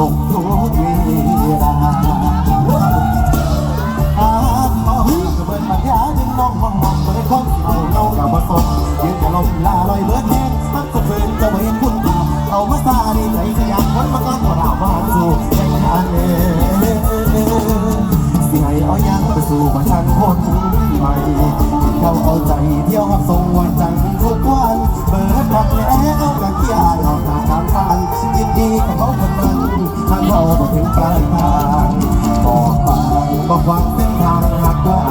ลงทุกเวลาอาหมอหื้อกระเบิดปัญญาดึงน้องมองมองเบิดควาเอาเน่ากับมาสมยืนกระลมลาลอยเบิดแห้งมันก็เฟินจะเห็นคุณค่าเอามาซาดีใจสยามคนมาก้อนมาดาวมาสู่ใจงานเอสิให้เอายังไปสู่มาชันคนใหม่เขาเอาใจเที่ยวหักส่งวันจันทร์ทุกวันเบิดพักแล้วกันที่อายออกทางทางฟันยินดีกับเขาคนนั้น ทางเราก็ถึงปลายทางบอกไปบอกว่าเส้นทางหากได้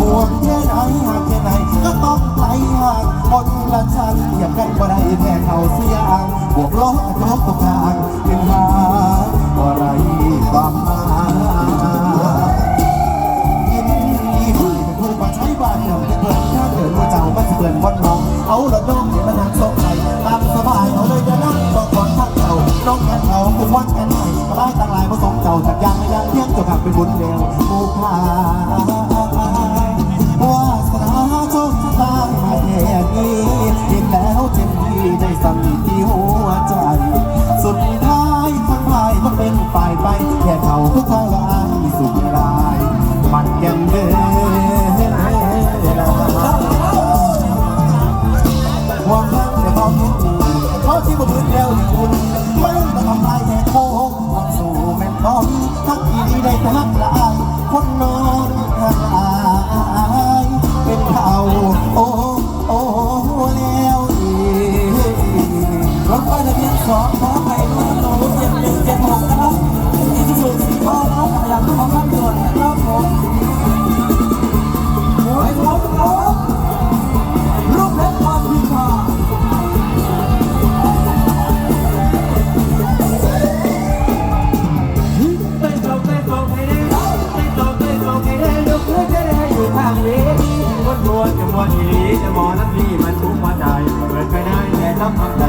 ปวดแค่ไหนหากแค่ไหนก็ต้องไกลหากคนละชั้นเหยียบกันบ่ได้แค่เขาเสียงบวกลบกระทบทุกทางเป็นหาบ่ไรความหมาย ไหนก็ได้ต่างหลายผสมเจ้าจากยางไม่ยังเที่ยงจนหักเป็นบุญเดียวผู้พาวาสนาโชคชะตามาแค่นี้เห็นแล้วเต็มที่ได้สั่งที่หั สองขอไข่รุ่นโตเจ็ดหนึ่งเจ็ดหกนะครับอีกสุดสีทองน้องหลังของข้ามด่วนนะครับผมโอ้ยพร้อมครับลูกเพชรความพิพาไม่ตกไม่ตกให้ได้ไม่ตกไม่ตกให้ได้ยกเพื่อจะได้อยู่ข้างเวทีคนบวชจะบวชอีหลีจะมอน้ำพี่มันทุกข์มาใจเปิดไปได้แต่ทำทำ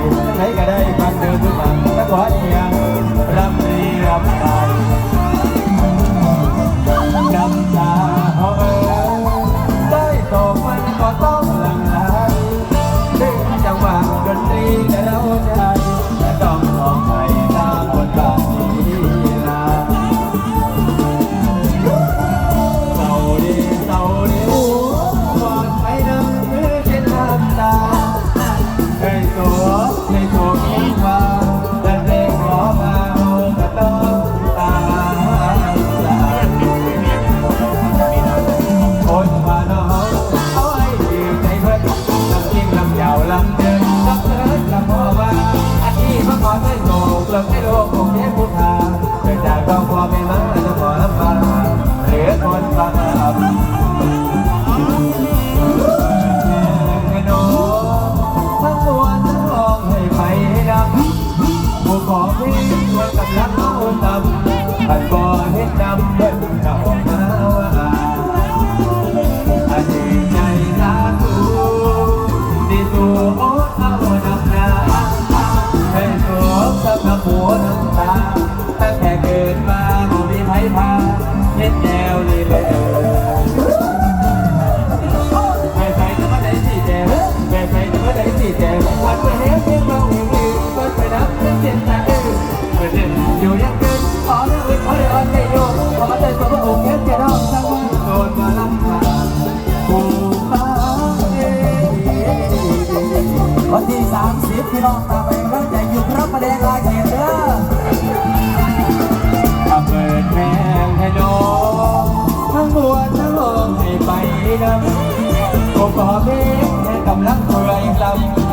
ำก็พอเพียงแค่กำลังเพื่อยลำ